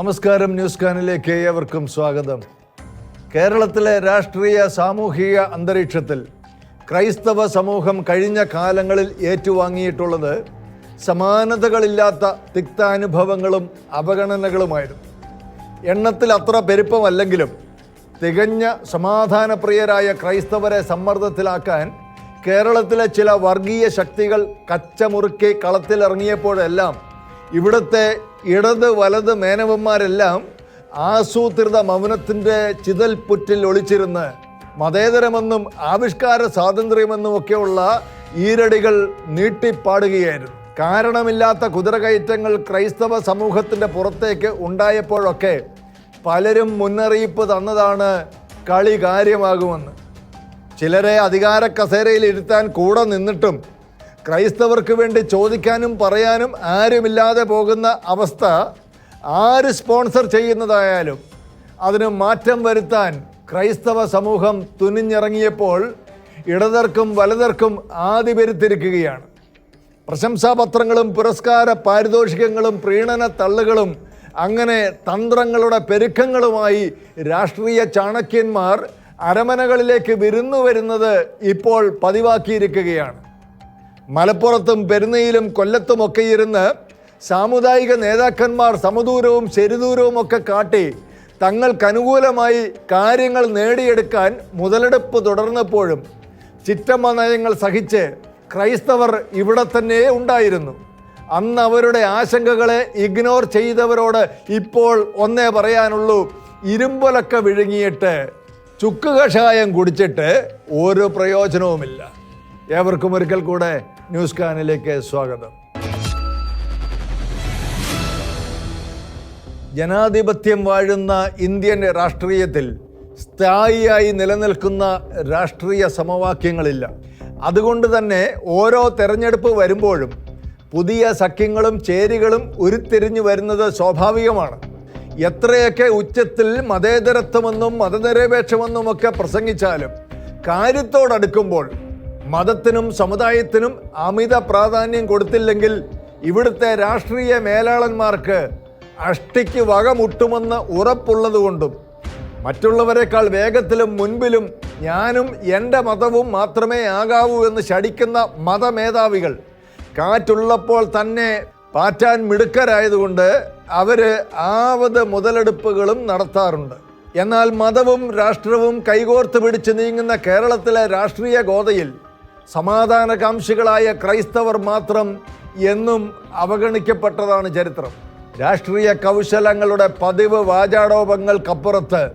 നമസ്കാരം ന്യൂസ് കാനിലേക്ക് ഏവർക്കും സ്വാഗതം. കേരളത്തിലെ രാഷ്ട്രീയ സാമൂഹിക അന്തരീക്ഷത്തിൽ ക്രൈസ്തവ സമൂഹം കഴിഞ്ഞ കാലങ്ങളിൽ ഏറ്റുവാങ്ങിയിട്ടുള്ളത് സമാനതകളില്ലാത്ത തിക്താനുഭവങ്ങളും അവഗണനകളുമായിരുന്നു. എണ്ണത്തിൽ അത്ര പെരുപ്പമല്ലെങ്കിലും തികഞ്ഞ സമാധാനപ്രിയരായ ക്രൈസ്തവരെ സമ്മർദ്ദത്തിലാക്കാൻ കേരളത്തിലെ ചില വർഗീയ ശക്തികൾ കച്ചമുറുക്കി കളത്തിലിറങ്ങിയപ്പോഴെല്ലാം ഇവിടുത്തെ ഇടത് വലത് മേനവന്മാരെല്ലാം ആസൂത്രിത മൗനത്തിന്റെ ചിതൽപുറ്റിൽ ഒളിച്ചിരുന്ന് മതേതരമെന്നും ആവിഷ്കാര സ്വാതന്ത്ര്യമെന്നും ഒക്കെയുള്ള ഈരടികൾ നീട്ടിപ്പാടുകയായിരുന്നു. കാരണമില്ലാത്ത കുതിരകയറ്റങ്ങൾ ക്രൈസ്തവ സമൂഹത്തിന്റെ പുറത്തേക്ക് ഉണ്ടായപ്പോഴൊക്കെ പലരും മുന്നറിയിപ്പ് തന്നതാണ് കളി കാര്യമാകുമെന്ന്. ചിലരെ അധികാര കസേരയിൽ ഇരുത്താൻ കൂടെ നിന്നിട്ടും ക്രൈസ്തവർക്ക് വേണ്ടി ചോദിക്കാനും പറയാനും ആരുമില്ലാതെ പോകുന്ന അവസ്ഥ ആര് സ്പോൺസർ ചെയ്യുന്നതായാലും അതിന് മാറ്റം വരുത്താൻ ക്രൈസ്തവ സമൂഹം തുനിഞ്ഞിറങ്ങിയപ്പോൾ ഇടതർക്കും വലതർക്കും ആദിപെരുത്തിരിക്കുകയാണ് പ്രശംസാപത്രങ്ങളും പുരസ്കാര പാരിതോഷികങ്ങളും പ്രീണന തള്ളുകളും അങ്ങനെ തന്ത്രങ്ങളുടെ പെരുക്കങ്ങളുമായി രാഷ്ട്രീയ ചാണക്യന്മാർ അരമനകളിലേക്ക് വിരുന്നു വരുന്നത് ഇപ്പോൾ പതിവാക്കിയിരിക്കുകയാണ്. മലപ്പുറത്തും പെരുന്നയിലും കൊല്ലത്തുമൊക്കെ ഇരുന്ന് സാമുദായിക നേതാക്കന്മാർ സമദൂരവും ശരിദൂരവും ഒക്കെ കാട്ടി തങ്ങൾക്കനുകൂലമായി കാര്യങ്ങൾ നേടിയെടുക്കാൻ മുതലെടുപ്പ് തുടർന്നപ്പോഴും ചിറ്റമ്മ നയങ്ങൾ സഹിച്ച് ക്രൈസ്തവർ ഇവിടെ തന്നെ ഉണ്ടായിരുന്നു. അന്ന് അവരുടെ ആശങ്കകളെ ഇഗ്നോർ ചെയ്തവരോട് ഇപ്പോൾ ഒന്നേ പറയാനുള്ളൂ. ഇരുമ്പൊലൊക്കെ വിഴുങ്ങിയിട്ട് ചുക്ക് കഷായം കുടിച്ചിട്ട് ഒരു പ്രയോജനവുമില്ല. ഏവർക്കും ഒരിക്കൽ കൂടെ ന്യൂസ് കാനിലേക്ക് സ്വാഗതം. ജനാധിപത്യം വാഴുന്ന ഇന്ത്യൻ രാഷ്ട്രീയത്തിൽ സ്ഥായിയായി നിലനിൽക്കുന്ന രാഷ്ട്രീയ സമവാക്യങ്ങളില്ല. അതുകൊണ്ട് തന്നെ ഓരോ തെരഞ്ഞെടുപ്പ് വരുമ്പോഴും പുതിയ സഖ്യങ്ങളും ചേരികളും ഉരുത്തിരിഞ്ഞു വരുന്നത് സ്വാഭാവികമാണ്. എത്രയൊക്കെ ഉച്ചത്തിൽ മതേതരത്വമെന്നും മതനിരപേക്ഷമെന്നും ഒക്കെ പ്രസംഗിച്ചാലും കാര്യത്തോടടുക്കുമ്പോൾ മതത്തിനും സമുദായത്തിനും അമിത പ്രാധാന്യം കൊടുത്തില്ലെങ്കിൽ ഇവിടുത്തെ രാഷ്ട്രീയ മേലാളന്മാർക്ക് അഷ്ടിക്ക് വകമുട്ടുമെന്ന് ഉറപ്പുള്ളതുകൊണ്ടും മറ്റുള്ളവരെക്കാൾ വേഗത്തിലും മുൻപിലും ഞാനും എന്റെ മതവും മാത്രമേ ആകാവൂ എന്ന് ശടിക്കുന്ന മതമേധാവികൾ കാറ്റുള്ളപ്പോൾ തന്നെ പാറ്റാൻ മിടുക്കരായതുകൊണ്ട് അവർ ആവത് മുതലെടുപ്പുകളും നടത്താറുണ്ട്. എന്നാൽ മതവും രാഷ്ട്രവും കൈകോർത്ത് പിടിച്ച് നീങ്ങുന്ന കേരളത്തിലെ രാഷ്ട്രീയ ഗോതയിൽ സമാധാനകാംക്ഷികളായ ക്രൈസ്തവർ മാത്രം എന്നും അവഗണിക്കപ്പെട്ടതാണ് ചരിത്രം. രാഷ്ട്രീയ കൗശലങ്ങളുടെ പതിവ് വാചാടോപങ്ങൾക്കപ്പുറത്ത്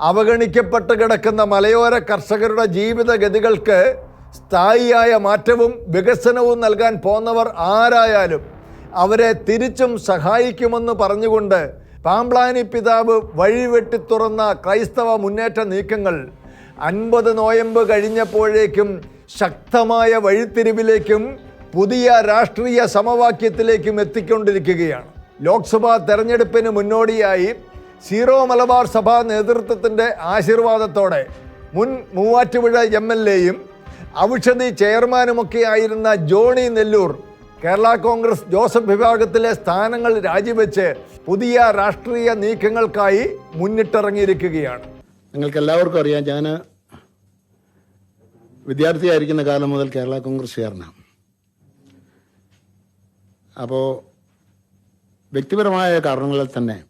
അവഗണിക്കപ്പെട്ട് കിടക്കുന്ന മലയോര കർഷകരുടെ ജീവിതഗതികൾക്ക് സ്ഥായിയായ മാറ്റവും വികസനവും നൽകാൻ പോന്നവർ ആരായാലും അവരെ തിരിച്ചും സഹായിക്കുമെന്ന് പറഞ്ഞുകൊണ്ട് പാമ്പ്ലാനി പിതാവ് വഴിവെട്ടി തുറന്ന ക്രൈസ്തവ മുന്നേറ്റ നീക്കങ്ങൾ അൻപത് നോയമ്പ് കഴിഞ്ഞപ്പോഴേക്കും ശക്തമായ വഴിത്തിരിവിലേക്കും പുതിയ രാഷ്ട്രീയ സമവാക്യത്തിലേക്കും എത്തിക്കൊണ്ടിരിക്കുകയാണ്. ലോക്സഭാ തെരഞ്ഞെടുപ്പിന് മുന്നോടിയായി സീറോ മലബാർ സഭാ നേതൃത്വത്തിന്റെ ആശീർവാദത്തോടെ മുൻ മൂവാറ്റുപുഴ എം എൽ എയും ഔഷധി ചെയർമാനുമൊക്കെ ആയിരുന്ന ജോണി നെല്ലൂർ കേരള കോൺഗ്രസ് ജോസഫ് വിഭാഗത്തിലെ സ്ഥാനങ്ങൾ രാജിവെച്ച് പുതിയ രാഷ്ട്രീയ നീക്കങ്ങൾക്കായി മുന്നിട്ടിറങ്ങിയിരിക്കുകയാണ്. നിങ്ങൾക്ക് എല്ലാവർക്കും അറിയാം ഞാൻ വിദ്യാർത്ഥിയായിരിക്കുന്ന കാലം മുതൽ കേരള കോൺഗ്രസ്സുകാരനാണ് അപ്പോൾ വ്യക്തിപരമായ കാരണങ്ങളിൽ തന്നെ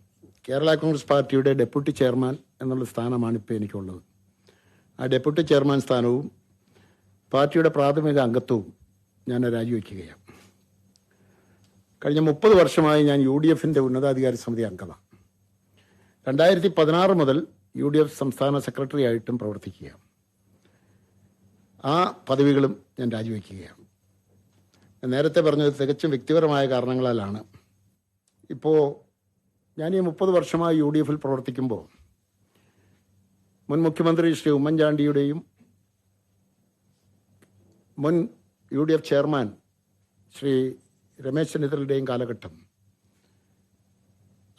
കേരള കോൺഗ്രസ് പാർട്ടിയുടെ ഡെപ്യൂട്ടി ചെയർമാൻ എന്നുള്ള സ്ഥാനമാണ് ഇപ്പോൾ എനിക്കുള്ളത്. ആ ഡെപ്യൂട്ടി ചെയർമാൻ സ്ഥാനവും പാർട്ടിയുടെ പ്രാഥമിക അംഗത്വവും ഞാൻ രാജിവെക്കുകയാണ്. കഴിഞ്ഞ മുപ്പത് വർഷമായി ഞാൻ യു ഡി എഫിന്റെ ഉന്നതാധികാര സമിതി അംഗമാണ്. രണ്ടായിരത്തി പതിനാറ് മുതൽ യു ഡി എഫ് സംസ്ഥാന സെക്രട്ടറി ആയിട്ടും പ്രവർത്തിക്കുകയാണ്. ആ പദവികളും ഞാൻ രാജിവെക്കുകയാണ്. നേരത്തെ പറഞ്ഞത് തികച്ചും വ്യക്തിപരമായ കാരണങ്ങളാലാണ്. ഇപ്പോൾ ഞാൻ ഈ മുപ്പത് വർഷമായി യു ഡി എഫിൽ പ്രവർത്തിക്കുമ്പോൾ മുൻ മുഖ്യമന്ത്രി ശ്രീ ഉമ്മൻചാണ്ടിയുടെയും മുൻ U D F chairman Shri Ramesh ചെന്നിത്തലയുടെയും കാലഘട്ടം.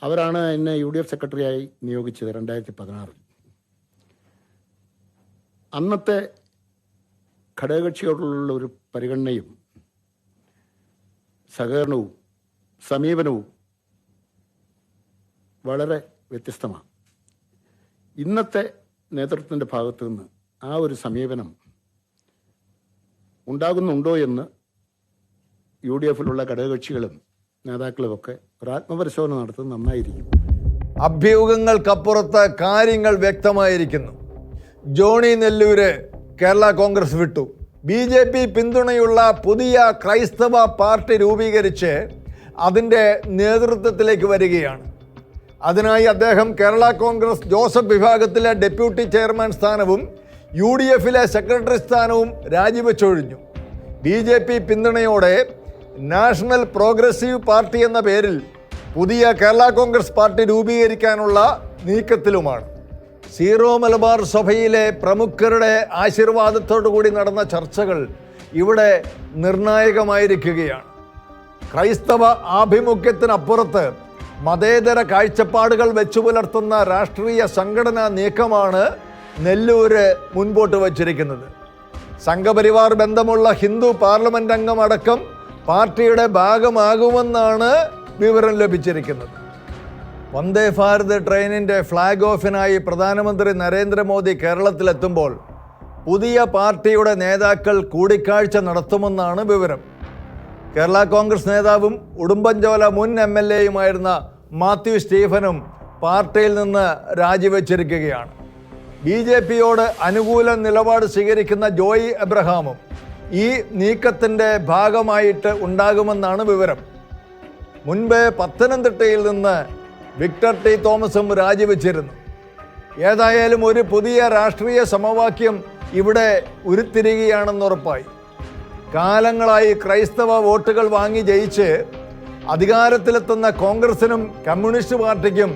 അവരാണ് എന്നെ യു ഡി എഫ് സെക്രട്ടറിയായി നിയോഗിച്ചത് രണ്ടായിരത്തി പതിനാറിൽ. അന്നത്തെ ഘടകകക്ഷിയോടുള്ള ഒരു പരിഗണനയും സഹകരണവും സമീപനവും വളരെ വ്യത്യസ്തമാണ്. ഇന്നത്തെ നേതൃത്വത്തിന്റെ ഭാഗത്തു നിന്ന് ആ ഒരു സമീപനം ഉണ്ടാകുന്നുണ്ടോ എന്ന് യു ഡി എഫിലുള്ള ഘടകകക്ഷികളും നേതാക്കളുമൊക്കെ ഒരു ആത്മപരിശോധന നടത്തുന്നത് നന്നായിരിക്കും. അഭ്യൂഹങ്ങൾക്കപ്പുറത്ത് കാര്യങ്ങൾ വ്യക്തമായിരിക്കുന്നു. ജോണി നെല്ലൂര് കേരള കോൺഗ്രസ് വിട്ടു. ബി ജെ പി പിന്തുണയുള്ള പുതിയ ക്രൈസ്തവ പാർട്ടി രൂപീകരിച്ച് അതിന്റെ നേതൃത്വത്തിലേക്ക് വരികയാണ്. അതിനായി അദ്ദേഹം കേരള കോൺഗ്രസ് ജോസഫ് വിഭാഗത്തിലെ ഡെപ്യൂട്ടി ചെയർമാൻ സ്ഥാനവും യു ഡി എഫിലെ സെക്രട്ടറി സ്ഥാനവും രാജിവെച്ചൊഴിഞ്ഞു. ബി ജെ പി പിന്തുണയോടെ നാഷണൽ പ്രോഗ്രസീവ് പാർട്ടി എന്ന പേരിൽ പുതിയ കേരള കോൺഗ്രസ് പാർട്ടി രൂപീകരിക്കാനുള്ള നീക്കത്തിലുമാണ്. സീറോ മലബാർ സഭയിലെ പ്രമുഖരുടെ ആശീർവാദത്തോടു കൂടി നടന്ന ചർച്ചകൾ ഇവിടെ നിർണായകമായിരിക്കുകയാണ്. ക്രൈസ്തവ ആഭിമുഖ്യത്തിനപ്പുറത്ത് മതേതര കാഴ്ചപ്പാടുകൾ വെച്ചു പുലർത്തുന്ന രാഷ്ട്രീയ സംഘടനാ നീക്കമാണ് നെല്ലൂര് മുൻപോട്ട് വച്ചിരിക്കുന്നത്. സംഘപരിവാർ ബന്ധമുള്ള ഹിന്ദു പാർലമെന്റ് അംഗമടക്കം പാർട്ടിയുടെ ഭാഗമാകുമെന്നാണ് വിവരം ലഭിച്ചിരിക്കുന്നത്. വന്ദേ ഭാരത് ട്രെയിനിന്റെ ഫ്ലാഗ് ഓഫിനായി പ്രധാനമന്ത്രി നരേന്ദ്രമോദി കേരളത്തിലെത്തുമ്പോൾ പുതിയ പാർട്ടിയുടെ നേതാക്കൾ കൂടിക്കാഴ്ച നടത്തുമെന്നാണ് വിവരം. കേരള കോൺഗ്രസ് നേതാവും ഉടുമ്പൻചോല മുൻ എം എൽ എയുമായിരുന്ന മാത്യു സ്റ്റീഫനും പാർട്ടിയിൽ നിന്ന് രാജിവെച്ചിരിക്കുകയാണ്. ബി ജെ പിയോട് അനുകൂല നിലപാട് സ്വീകരിക്കുന്ന ജോയി എബ്രഹാമും ഈ നീക്കത്തിന്റെ ഭാഗമായിട്ട് ഉണ്ടാകുമെന്നാണ് വിവരം. മുൻപ് പത്തനംതിട്ടയിൽ നിന്ന് വിക്ടർ ടി തോമസും രാജിവെച്ചിരുന്നു. ഏതായാലും ഒരു പുതിയ രാഷ്ട്രീയ സമവാക്യം ഇവിടെ ഉരുത്തിരികയാണെന്നുറപ്പായി കാലങ്ങളായി ക്രൈസ്തവ വോട്ടുകൾ വാങ്ങി ജയിച്ച് അധികാരത്തിലെത്തുന്ന കോൺഗ്രസിനും കമ്മ്യൂണിസ്റ്റ് പാർട്ടിക്കും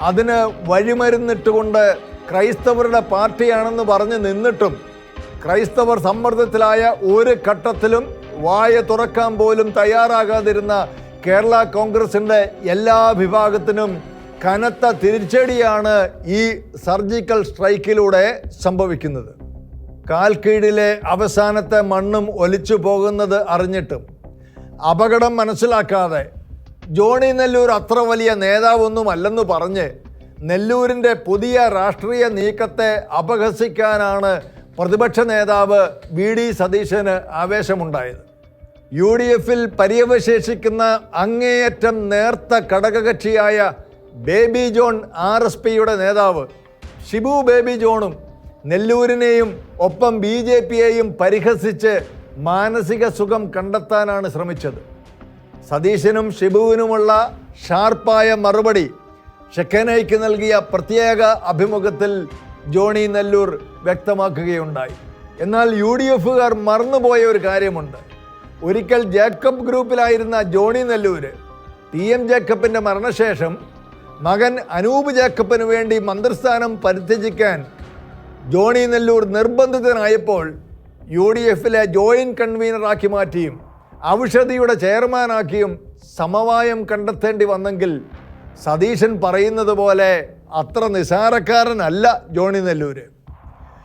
അതിന് വഴിമരുന്നിട്ടുകൊണ്ട് ക്രൈസ്തവരുടെ പാർട്ടിയാണെന്ന് പറഞ്ഞ് നിന്നിട്ടും ക്രൈസ്തവർ സമ്മർദ്ദത്തിലായ ഒരു ഘട്ടത്തിലും വായ തുറക്കാൻ പോലും തയ്യാറാകാതിരുന്ന കേരള കോൺഗ്രസിന്റെ എല്ലാ വിഭാഗത്തിനും കനത്ത തിരിച്ചടിയാണ് ഈ സർജിക്കൽ സ്ട്രൈക്കിലൂടെ സംഭവിക്കുന്നത്. കാൽക്കീഴിലെ അവസാനത്തെ മണ്ണും ഒലിച്ചു പോകുന്നത് അറിഞ്ഞിട്ടും അപകടം മനസ്സിലാക്കാതെ ജോണി നെല്ലൂർ അത്ര വലിയ നേതാവൊന്നുമല്ലെന്ന് പറഞ്ഞ് നെല്ലൂരിന്റെ പുതിയ രാഷ്ട്രീയ നീക്കത്തെ അപഹസിക്കാനാണ് പ്രതിപക്ഷ നേതാവ് വി ഡി സതീശന് ആവേശമുണ്ടായത്. യു ഡി എഫിൽ പര്യവശേഷിക്കുന്ന അങ്ങേയറ്റം നേർത്ത ഘടകകക്ഷിയായ ബേബി ജോൺ ആർ എസ് പിയുടെ നേതാവ് ഷിബു ബേബി ജോണും നെല്ലൂരിനെയും ഒപ്പം ബി ജെ പിയെയും പരിഹസിച്ച് മാനസിക സുഖം കണ്ടെത്താനാണ് ശ്രമിച്ചത്. സതീശനും ഷിബുവിനുമുള്ള ഷാർപ്പായ മറുപടി ഷെക്കനയ്ക്ക് നൽകിയ പ്രത്യേക അഭിമുഖത്തിൽ ജോണി നെല്ലൂർ വ്യക്തമാക്കുകയുണ്ടായി. എന്നാൽ യു ഡി എഫുകാർ മറന്നുപോയ ഒരു കാര്യമുണ്ട്. ഒരിക്കൽ ജേക്കബ് ഗ്രൂപ്പിലായിരുന്ന ജോണി നെല്ലൂർ ടി എം ജേക്കബിന്റെ മരണശേഷം മകൻ അനൂപ് ജേക്കബിന് വേണ്ടി മന്ത്രിസ്ഥാനം പരിത്യജിക്കാൻ ജോണി നെല്ലൂർ നിർബന്ധിതനായപ്പോൾ യു ഡി എഫിലെ ജോയിന്റ് കൺവീനറാക്കി മാറ്റിയും ഔഷധിയുടെ ചെയർമാനാക്കിയും സമവായം കണ്ടെത്തേണ്ടി വന്നെങ്കിൽ സതീശൻ പറയുന്നത് പോലെ അത്ര നിസാരക്കാരനല്ല ജോണി നെല്ലൂര്.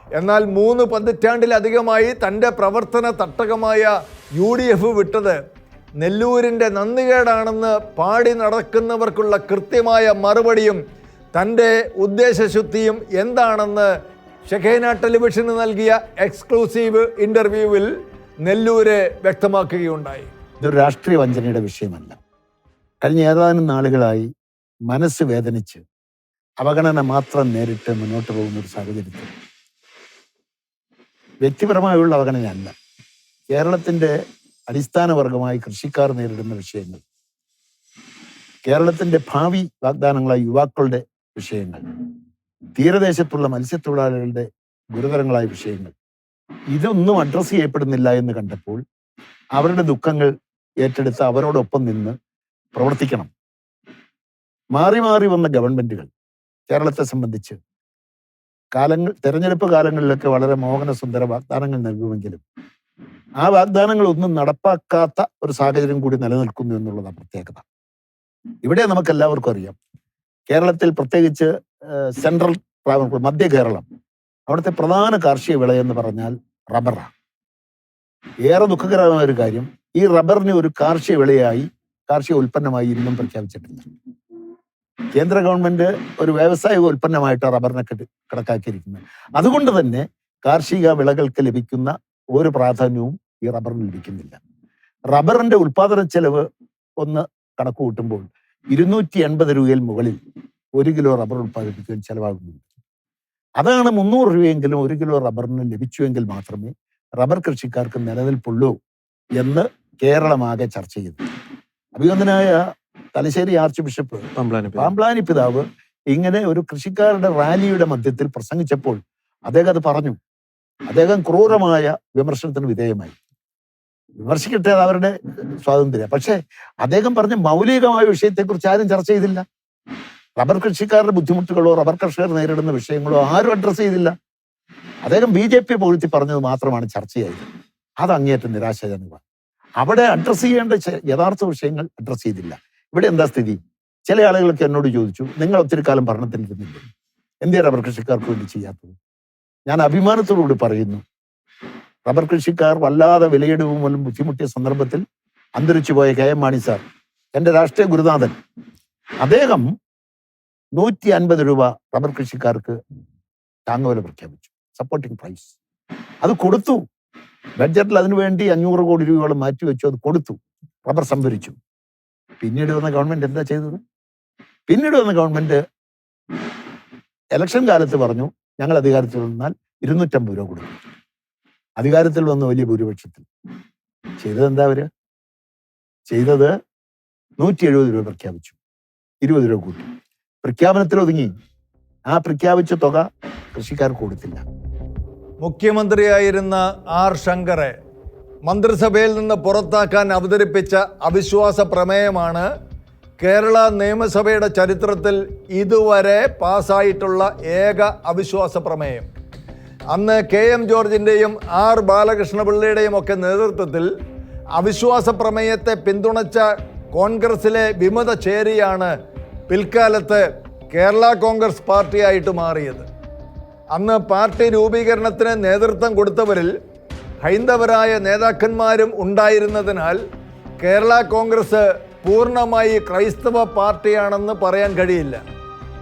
എന്നാൽ മൂന്ന് പതിറ്റാണ്ടിലധികമായി തന്റെ പ്രവർത്തന തട്ടകമായ യു ഡി എഫ് വിട്ടത് നെല്ലൂരിന്റെ നന്ദികേടാണെന്ന് പാടി നടക്കുന്നവർക്കുള്ള കൃത്യമായ മറുപടിയും തന്റെ ഉദ്ദേശശുദ്ധിയും എന്താണെന്ന് ഷെഖേന ടെലിവിഷന് നൽകിയ എക്സ്ക്ലൂസീവ് ഇന്റർവ്യൂവിൽ നെല്ലൂര് വ്യക്തമാക്കുകയുണ്ടായി. ഇതൊരു രാഷ്ട്രീയ വഞ്ചനയുടെ വിഷയമല്ല. കഴിഞ്ഞ ഏതാനും നാളുകളായി മനസ്സ് വേദനിച്ച് അവഗണന മാത്രം നേരിട്ട് മുന്നോട്ട് പോകുന്ന ഒരു സാഹചര്യത്തിൽ വ്യക്തിപരമായുള്ള അവഗണനയല്ല. കേരളത്തിന്റെ അടിസ്ഥാന വർഗമായി കൃഷിക്കാർ നേരിടുന്ന വിഷയങ്ങൾ. കേരളത്തിന്റെ ഭാവി വാഗ്ദാനങ്ങളായ യുവാക്കളുടെ വിഷയങ്ങൾ. തീരദേശത്തുള്ള മത്സ്യത്തൊഴിലാളികളുടെ ഗുരുതരങ്ങളായ വിഷയങ്ങൾ. ഇതൊന്നും അഡ്രസ്സ് ചെയ്യപ്പെടുന്നില്ല എന്ന് കണ്ടപ്പോൾ അവരുടെ ദുഃഖങ്ങൾ ഏറ്റെടുത്ത് അവരോടൊപ്പം നിന്ന് പ്രവർത്തിക്കണം. മാറി മാറി വന്ന ഗവൺമെന്റുകൾ കേരളത്തെ സംബന്ധിച്ച് കാലങ്ങൾ തെരഞ്ഞെടുപ്പ് കാലങ്ങളിലൊക്കെ വളരെ മോഹനസുന്ദര വാഗ്ദാനങ്ങൾ നൽകുമെങ്കിലും ആ വാഗ്ദാനങ്ങൾ ഒന്നും നടപ്പാക്കാത്ത ഒരു സാഹചര്യം കൂടി നിലനിൽക്കുന്നു എന്നുള്ളതാണ് പ്രത്യേകത. ഇവിടെ നമുക്ക് എല്ലാവർക്കും അറിയാം. കേരളത്തിൽ പ്രത്യേകിച്ച് സെൻട്രൽ ട്രാവൻകൂർ മധ്യ കേരളം അവിടുത്തെ പ്രധാന കാർഷിക വിള എന്ന് പറഞ്ഞാൽ റബ്ബറാണ് ഏറെ ദുഃഖകരമായ ഒരു കാര്യം ഈ റബ്ബറിനെ ഒരു കാർഷിക വിളയായി കാർഷിക ഉൽപ്പന്നമായി ഇന്നും പ്രഖ്യാപിച്ചിട്ടില്ല കേന്ദ്ര ഗവൺമെന്റ് ഒരു വ്യാവസായിക ഉൽപ്പന്നമായിട്ട് റബ്ബറിനെ കണക്കാക്കിയിരിക്കുന്നത്. അതുകൊണ്ട് തന്നെ കാർഷിക വിളകൾക്ക് ലഭിക്കുന്ന ഒരു പ്രാധാന്യവും ഈ റബ്ബറിന് ലഭിക്കുന്നില്ല. റബ്ബറിന്റെ ഉൽപാദന ചെലവ് ഒന്ന് കണക്ക് കൂട്ടുമ്പോൾ ഇരുന്നൂറ്റി എൺപത് രൂപയിൽ മുകളിൽ ഒരു കിലോ റബ്ബർ ഉൽപ്പാദിപ്പിക്കാൻ ചെലവാകുന്നുണ്ട്. അതാണ് മുന്നൂറ് രൂപയെങ്കിലും ഒരു കിലോ റബ്ബറിന് ലഭിച്ചുവെങ്കിൽ മാത്രമേ റബ്ബർ കൃഷിക്കാർക്ക് നിലനിൽപ്പുള്ളൂ എന്ന് കേരളമാകെ ചർച്ച ചെയ്തു. അഭിനന്ദനായ തലശ്ശേരി ആർച്ച് ബിഷപ്പ് പമ്പ്ലാനി പിതാവ്. ഇങ്ങനെ ഒരു കൃഷിക്കാരുടെ റാലിയുടെ മധ്യത്തിൽ പ്രസംഗിച്ചപ്പോൾ അദ്ദേഹം അത് പറഞ്ഞു. അദ്ദേഹം ക്രൂരമായ വിമർശനത്തിന് വിധേയമായി. വിമർശിക്കട്ടെ അത് അവരുടെ സ്വാതന്ത്ര്യം. പക്ഷേ അദ്ദേഹം പറഞ്ഞ മൗലികമായ വിഷയത്തെക്കുറിച്ച് ആരും ചർച്ച ചെയ്തില്ല. റബ്ബർ കൃഷിക്കാരുടെ ബുദ്ധിമുട്ടുകളോ റബ്ബർ കർഷകർ നേരിടുന്ന വിഷയങ്ങളോ ആരും അഡ്രസ്സ് ചെയ്തില്ല. അദ്ദേഹം ബി ജെ പി പൊഴുത്തി പറഞ്ഞത് മാത്രമാണ് ചർച്ചയായത്. അത് അങ്ങേയറ്റം നിരാശാജനകമാണ്. അവിടെ അഡ്രസ്സ് ചെയ്യേണ്ട യഥാർത്ഥ വിഷയങ്ങൾ അഡ്രസ്സ് ചെയ്തില്ല. ഇവിടെ എന്താ സ്ഥിതി? ചില ആളുകളൊക്കെ എന്നോട് ചോദിച്ചു നിങ്ങൾ ഒത്തിരി കാലം ഭരണത്തിലിരുന്നില്ലേ എന്തേ റബ്ബർ കൃഷിക്കാർക്ക് വേണ്ടി ചെയ്യാത്തത്? ഞാൻ അഭിമാനത്തോടുകൂടി പറയുന്നു റബ്ബർ കൃഷിക്കാർ വല്ലാതെ വിലയിടിവ് മൂലം ബുദ്ധിമുട്ടിയ സന്ദർഭത്തിൽ അന്തരിച്ചു പോയ കെ എം മാണി സാർ എന്റെ രാഷ്ട്രീയ ഗുരുനാഥൻ അദ്ദേഹം നൂറ്റി അൻപത് രൂപ റബ്ബർ കൃഷിക്കാർക്ക് താങ്ങുവില പ്രഖ്യാപിച്ചു. Supporting price. അത് കൊടുത്തു. ബഡ്ജറ്റിൽ അതിനുവേണ്ടി അഞ്ഞൂറ് കോടി രൂപയോളം മാറ്റിവെച്ചു അത് കൊടുത്തു. റബ്ബർ സംഭരിച്ചു. പിന്നീട് വന്ന ഗവൺമെന്റ് എന്താ ചെയ്തത്? പിന്നീട് വന്ന ഗവൺമെന്റ് ഇലക്ഷൻ കാലത്ത് പറഞ്ഞു ഞങ്ങൾ അധികാരത്തിൽ വന്നാൽ ഇരുന്നൂറ്റമ്പത് രൂപ കൊടുക്കും. അധികാരത്തിൽ വന്ന വലിയ ഭൂരിപക്ഷത്തിൽ. ചെയ്തത് എന്താ അവർ? ചെയ്തത് നൂറ്റി എഴുപത് രൂപ പ്രഖ്യാപിച്ചു. ഇരുപത് രൂപ കൂട്ടി. പ്രഖ്യാപനത്തിൽ ഒതുങ്ങി. ആ പ്രഖ്യാപിച്ച തുക കൃഷിക്കാർക്ക് കൊടുത്തില്ല. മുഖ്യമന്ത്രിയായിരുന്ന ആർ ശങ്കറെ മന്ത്രിസഭയിൽ നിന്ന് പുറത്താക്കാൻ അവതരിപ്പിച്ച അവിശ്വാസ പ്രമേയമാണ് കേരള നിയമസഭയുടെ ചരിത്രത്തിൽ ഇതുവരെ പാസ്സായിട്ടുള്ള ഏക അവിശ്വാസ പ്രമേയം. അന്ന് കെ എം ജോർജിന്റെയും ആർ ബാലകൃഷ്ണപിള്ളയുടെയും ഒക്കെ നേതൃത്വത്തിൽ അവിശ്വാസ പ്രമേയത്തെ പിന്തുണച്ച കോൺഗ്രസിലെ വിമത ചേരിയാണ് പിൽക്കാലത്ത് കേരള കോൺഗ്രസ് പാർട്ടിയായിട്ട് മാറിയത്. അന്ന് പാർട്ടി രൂപീകരണത്തിന് നേതൃത്വം കൊടുത്തവരിൽ ഹൈന്ദവരായ നേതാക്കന്മാരും ഉണ്ടായിരുന്നതിനാൽ കേരള കോൺഗ്രസ് പൂർണമായി ക്രൈസ്തവ പാർട്ടിയാണെന്ന് പറയാൻ കഴിയില്ല.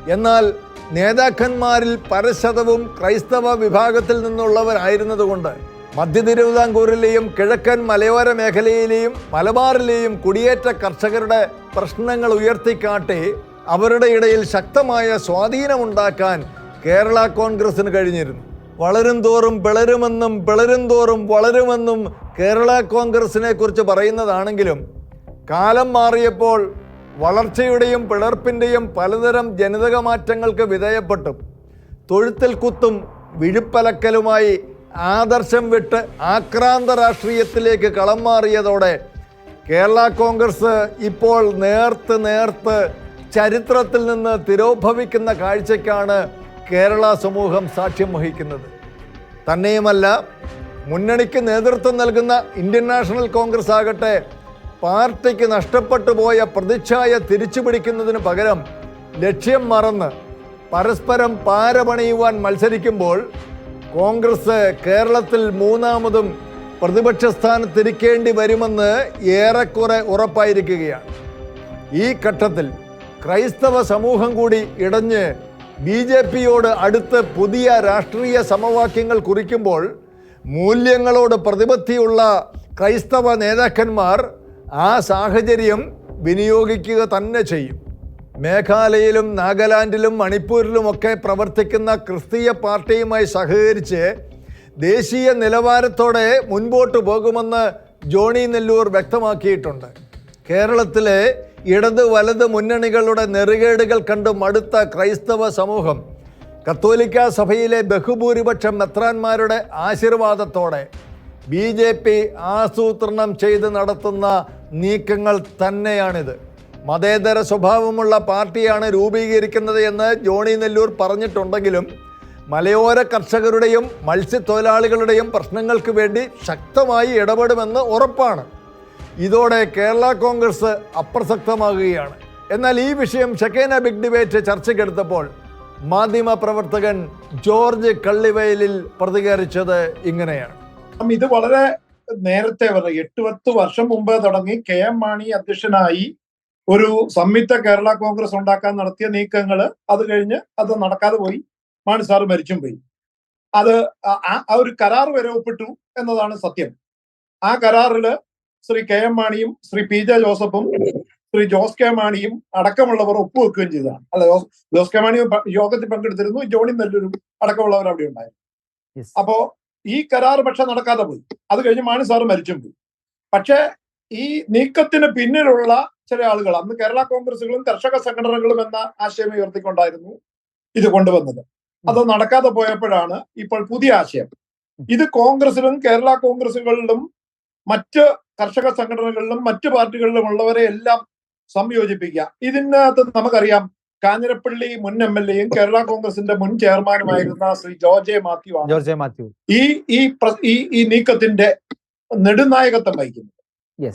എന്നാൽ നേതാക്കന്മാരിൽ പരശതവും ക്രൈസ്തവ വിഭാഗത്തിൽ നിന്നുള്ളവരായിരുന്നതുകൊണ്ട് മധ്യ തിരുവിതാംകൂറിലെയും കിഴക്കൻ മലയോര മേഖലയിലെയും മലബാറിലെയും കുടിയേറ്റ കർഷകരുടെ പ്രശ്നങ്ങൾ ഉയർത്തിക്കാട്ടി അവരുടെ ഇടയിൽ ശക്തമായ സ്വാധീനമുണ്ടാക്കാൻ കേരള കോൺഗ്രസിന് കഴിഞ്ഞിരുന്നു. വളരും തോറും പിളരുമെന്നും പിളരും തോറും വളരുമെന്നും കേരള കോൺഗ്രസിനെ കുറിച്ച് പറയുന്നതാണെങ്കിലും കാലം മാറിയപ്പോൾ വളർച്ചയുടെയും പിളർപ്പിന്റെയും പലതരം ജനിതക മാറ്റങ്ങൾക്ക് വിധേയപ്പെട്ടും. തൊഴുത്തിൽ കുത്തും വിഴുപ്പലക്കലുമായി ആദർശം വിട്ട് ആക്രാന്ത രാഷ്ട്രീയത്തിലേക്ക് കളം മാറിയതോടെ കേരള കോൺഗ്രസ് ഇപ്പോൾ നേർത്ത് നേർത്ത് ചരിത്രത്തിൽ നിന്ന് തിരോഭവിക്കുന്ന കാഴ്ചയ്ക്കാണ് കേരള സമൂഹം സാക്ഷ്യം വഹിക്കുന്നത്. തന്നെയുമല്ല മുന്നണിക്ക് നേതൃത്വം നൽകുന്ന ഇന്ത്യൻ നാഷണൽ കോൺഗ്രസ് ആകട്ടെ പാർട്ടിക്ക് നഷ്ടപ്പെട്ടു പോയ പ്രതിച്ഛായ തിരിച്ചു പിടിക്കുന്നതിന് പകരം ലക്ഷ്യം മറന്ന് പരസ്പരം പാരപണിയുവാൻ മത്സരിക്കുമ്പോൾ കോൺഗ്രസ് കേരളത്തിൽ മൂന്നാമതും പ്രതിപക്ഷ സ്ഥാനത്തിരിക്കേണ്ടി വരുമെന്ന് ഏറെക്കുറെ ഉറപ്പായിരിക്കുകയാണ്. ഈ ഘട്ടത്തിൽ ക്രൈസ്തവ സമൂഹം കൂടി ഇടഞ്ഞ് ബി ജെ പിയോട് അടുത്ത് പുതിയ രാഷ്ട്രീയ സമവാക്യങ്ങൾ കുറിക്കുമ്പോൾ മൂല്യങ്ങളോട് പ്രതിബദ്ധിയുള്ള ക്രൈസ്തവ നേതാക്കന്മാർ ആ സാഹചര്യം വിനിയോഗിക്കുക തന്നെ ചെയ്യും. മേഘാലയയിലും നാഗാലാൻഡിലും മണിപ്പൂരിലുമൊക്കെ പ്രവർത്തിക്കുന്ന ക്രിസ്തീയ പാർട്ടിയുമായി സഹകരിച്ച് ദേശീയ നിലവാരത്തോടെ മുൻപോട്ട് പോകുമെന്ന് ജോണി നെല്ലൂർ വ്യക്തമാക്കിയിട്ടുണ്ട്. കേരളത്തിലെ ഇടത് വലത് മുന്നണികളുടെ നെറുകേടുകൾ കണ്ട് മടുത്ത ക്രൈസ്തവ സമൂഹം. കത്തോലിക്ക സഭയിലെ ബഹുഭൂരിപക്ഷം മെത്രാന്മാരുടെ ആശീർവാദത്തോടെ ബി ജെ പി ആസൂത്രണം ചെയ്ത് നടത്തുന്ന നീക്കങ്ങൾ തന്നെയാണിത്. മതേതര സ്വഭാവമുള്ള പാർട്ടിയാണ് രൂപീകരിക്കുന്നത് എന്ന് ജോണി നെല്ലൂർ പറഞ്ഞിട്ടുണ്ടെങ്കിലും മലയോര കർഷകരുടെയും മത്സ്യത്തൊഴിലാളികളുടെയും പ്രശ്നങ്ങൾക്ക് വേണ്ടി ശക്തമായി ഇടപെടുമെന്ന് ഉറപ്പാണ്. ഇതോടെ കേരള കോൺഗ്രസ് അപ്രസക്തമാകുകയാണ്. എന്നാൽ ഈ വിഷയം ചെക്കേന ബിഗ് ഡിബേറ്റ് ചർച്ചയ്ക്കെടുത്തപ്പോൾ മാധ്യമ പ്രവർത്തകൻ ജോർജ് കള്ളിവയലിൽ പ്രതികരിച്ചത് ഇങ്ങനെയാണ്. ഇത് വളരെ നേരത്തെ എട്ട് പത്ത് വർഷം മുമ്പ് തുടങ്ങി കെ എം മാണി അധ്യക്ഷനായി ഒരു സംയുക്ത കേരള കോൺഗ്രസ് ഉണ്ടാക്കാൻ നടത്തിയ നീക്കങ്ങൾ അത് കഴിഞ്ഞ് അത് നടക്കാതെ പോയി. മാണി സാറ് മരിച്ചും പോയി. അത് ആ- ഒരു കരാർ വരെ ഒപ്പിട്ടു എന്നതാണ് സത്യം. ആ കരാറിൽ ശ്രീ കെ എം മാണിയും ശ്രീ പി ജെ ജോസഫും ശ്രീ ജോസ് കെ മാണിയും അടക്കമുള്ളവർ ഒപ്പുവെക്കുകയും ചെയ്തതാണ്. അല്ല ജോസ് ജോസ് കെ മാണി യോഗത്തിൽ പങ്കെടുത്തിരുന്നു. ജോണി നെല്ലൂരും അടക്കമുള്ളവർ അവിടെ ഉണ്ടായിരുന്നു. അപ്പോ ഈ കരാർ പക്ഷെ നടക്കാതെ പോയി. അത് കഴിഞ്ഞ് മാണി സാറ് മരിച്ചും പോയി. പക്ഷേ ഈ നീക്കത്തിന് പിന്നിലുള്ള ചില ആളുകൾ അന്ന് കേരള കോൺഗ്രസുകളും കർഷക സംഘടനകളും എന്ന ആശയം ഉയർത്തിക്കൊണ്ടായിരുന്നു ഇത് കൊണ്ടുവന്നത്. അത് നടക്കാതെ പോയപ്പോഴാണ് ഇപ്പോൾ പുതിയ ആശയം. ഇത് കോൺഗ്രസിലും കേരള കോൺഗ്രസുകളിലും മറ്റ് കർഷക സംഘടനകളിലും മറ്റു പാർട്ടികളിലും ഉള്ളവരെ എല്ലാം സംയോജിപ്പിക്കുക ഇതിനകത്ത് നമുക്കറിയാം കാഞ്ഞിരപ്പള്ളി മുൻ എം എൽ എയും കേരള കോൺഗ്രസിന്റെ മുൻ ചെയർമാനുമായിരുന്ന ശ്രീ ജോർജ് മാത്യു ആണ്. ജോർജ് മാത്യു. ഈ ഈ ഈ നീക്കത്തിന്റെ നെടുനായകത്വം വഹിക്കുന്നത്.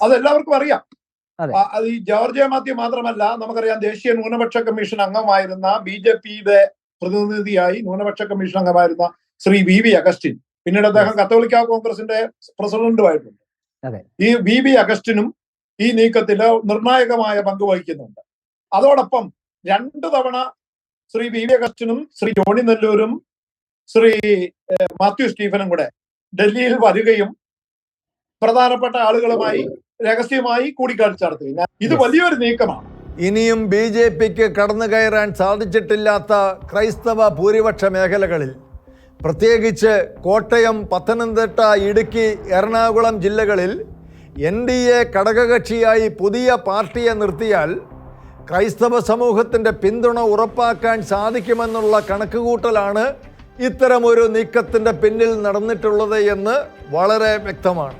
അതെല്ലാവർക്കും അറിയാം. അതെ. ഈ ജോർജ് മാത്യു മാത്രമല്ല നമുക്കറിയാം ദേശീയ ന്യൂനപക്ഷ കമ്മീഷൻ അംഗമായിരുന്ന ബി ജെ പിയുടെ പ്രതിനിധിയായി ന്യൂനപക്ഷ കമ്മീഷൻ അംഗമായിരുന്ന ശ്രീ വി വി അഗസ്റ്റിൻ. പിന്നീട് അദ്ദേഹം. കത്തോലിക്ക കോൺഗ്രസിന്റെ പ്രസിഡന്റുമായിട്ടുണ്ട്. ഈ വി ബി അഗസ്റ്റിനും ഈ നീക്കത്തിൽ നിർണായകമായ പങ്ക് വഹിക്കുന്നുണ്ട്. അതോടൊപ്പം രണ്ടു തവണ ശ്രീ വി വി അഗസ്റ്റിനും ശ്രീ ജോണി നെല്ലൂരും ശ്രീ മാത്യു സ്റ്റീഫനും കൂടെ ഡൽഹിയിൽ വരികയും പ്രധാനപ്പെട്ട ആളുകളുമായി രഹസ്യമായി കൂടിക്കാഴ്ച നടത്തുകയും ഇത്. വലിയൊരു നീക്കമാണ്. ഇനിയും ബി ജെ പിക്ക് കടന്നു കയറാൻ സാധിച്ചിട്ടില്ലാത്ത ക്രൈസ്തവ ഭൂരിപക്ഷ മേഖലകളിൽ പ്രത്യേകിച്ച് കോട്ടയം പത്തനംതിട്ട ഇടുക്കി എറണാകുളം ജില്ലകളിൽ എൻ ഡി എ ഘടകകക്ഷിയായി പുതിയ പാർട്ടിയെ നിർത്തിയാൽ ക്രൈസ്തവ സമൂഹത്തിന്റെ പിന്തുണ ഉറപ്പാക്കാൻ സാധിക്കുമെന്നുള്ള കണക്കുകൂട്ടലാണ് ഇത്തരമൊരു നീക്കത്തിന്റെ പിന്നിൽ നടന്നിട്ടുള്ളത് എന്ന് വളരെ വ്യക്തമാണ്.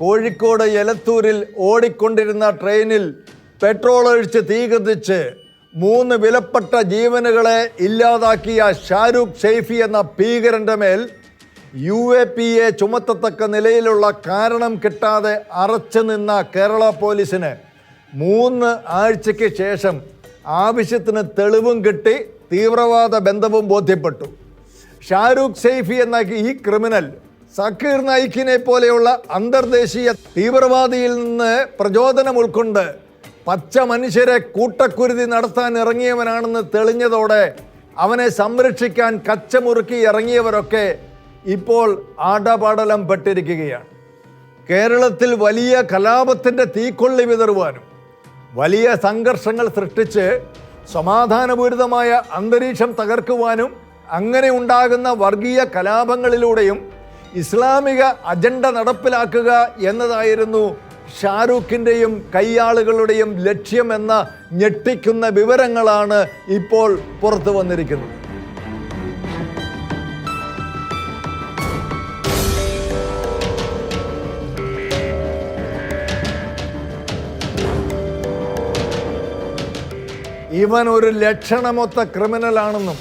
കോഴിക്കോട് എലത്തൂരിൽ ഓടിക്കൊണ്ടിരുന്ന ട്രെയിനിൽ പെട്രോൾ ഒഴിച്ച് തീ കത്തിച്ച് മൂന്ന് വിലപ്പെട്ട ജീവനുകളെ ഇല്ലാതാക്കിയ ഷാരൂഖ് ഷെയ്ഫി എന്ന ഭീകരന്റെ മേൽ യു എ പി എ ചുമത്തത്തക്ക നിലയിലുള്ള കാരണം കിട്ടാതെ അറച്ചു നിന്ന കേരള പോലീസിന് മൂന്ന് ആഴ്ചയ്ക്ക് ശേഷം ആവശ്യത്തിന് തെളിവും കിട്ടി തീവ്രവാദ ബന്ധവും ബോധ്യപ്പെട്ടു. ഷാരൂഖ് സെയ്ഫി എന്ന ഈ ക്രിമിനൽ സക്കീർ നായിക്കിനെ പോലെയുള്ള അന്തർദേശീയ തീവ്രവാദിയിൽ നിന്ന് പ്രചോദനം ഉൾക്കൊണ്ട് പച്ച മനുഷ്യരെ കൂട്ടക്കുരുതി നടത്താൻ ഇറങ്ങിയവനാണെന്ന് തെളിഞ്ഞതോടെ അവനെ സംരക്ഷിക്കാൻ കച്ചമുറുക്കി ഇറങ്ങിയവരൊക്കെ ഇപ്പോൾ ആടപാടലം പെട്ടിരിക്കുകയാണ്. കേരളത്തിൽ വലിയ കലാപത്തിന്റെ തീക്കൊള്ളി വിതറുവാനും വലിയ സംഘർഷങ്ങൾ സൃഷ്ടിച്ച് സമാധാനപൂരിതമായ അന്തരീക്ഷം തകർക്കുവാനും അങ്ങനെ ഉണ്ടാകുന്ന വർഗീയ കലാപങ്ങളിലൂടെയും ഇസ്ലാമിക അജണ്ട നടപ്പിലാക്കുക എന്നതായിരുന്നു ഷാരൂഖിന്റെയും കയ്യാളുകളുടെയും ലക്ഷ്യമെന്ന ഞെട്ടിക്കുന്ന വിവരങ്ങളാണ് ഇപ്പോൾ പുറത്തു വന്നിരിക്കുന്നത്. ഇവൻ ഒരു ലക്ഷണമൊത്ത ക്രിമിനലാണെന്നും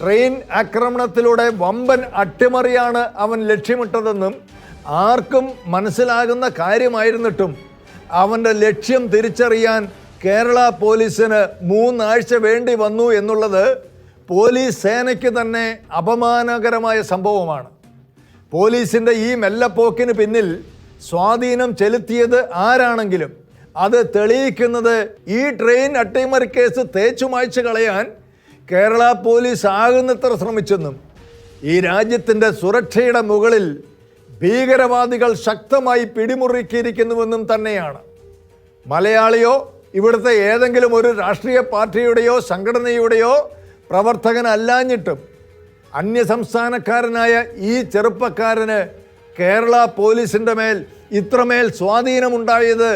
ട്രെയിൻ ആക്രമണത്തിലൂടെ വമ്പൻ അട്ടിമറിയാണ് അവൻ ലക്ഷ്യമിട്ടതെന്നും ആർക്കും മനസ്സിലാകുന്ന കാര്യമായിരുന്നിട്ടും അവന്റെ ലക്ഷ്യം തിരിച്ചറിയാൻ കേരള പോലീസിന് മൂന്നാഴ്ച വേണ്ടി വന്നു എന്നുള്ളത് പോലീസ് സേനയ്ക്ക് തന്നെ അപമാനകരമായ സംഭവമാണ്. പോലീസിന്റെ ഈ മെല്ലപ്പോക്കിന് പിന്നിൽ സ്വാധീനം ചെലുത്തിയത് ആരാണെങ്കിലും അത് തെളിയിക്കുന്നത് ഈ ട്രെയിൻ അട്ടിമറി കേസ് തേച്ചു മായ്ച്ചു കളയാൻ കേരള പോലീസ് ആകുന്നത്ര ശ്രമിച്ചെന്നും ഈ രാജ്യത്തിന്റെ സുരക്ഷയുടെ മുകളിൽ ഭീകരവാദികൾ ശക്തമായി പിടിമുറുക്കിയിരിക്കുന്നുവെന്നും തന്നെയാണ്. മലയാളിയോ ഇവിടുത്തെ ഏതെങ്കിലും ഒരു രാഷ്ട്രീയ പാർട്ടിയുടെയോ സംഘടനയുടെയോ പ്രവർത്തകനല്ലാഞ്ഞിട്ടും അന്യസംസ്ഥാനക്കാരനായ ഈ ചെറുപ്പക്കാരന് കേരള പോലീസിന്റെ മേൽ ഇത്രമേൽ സ്വാധീനമുണ്ടായത്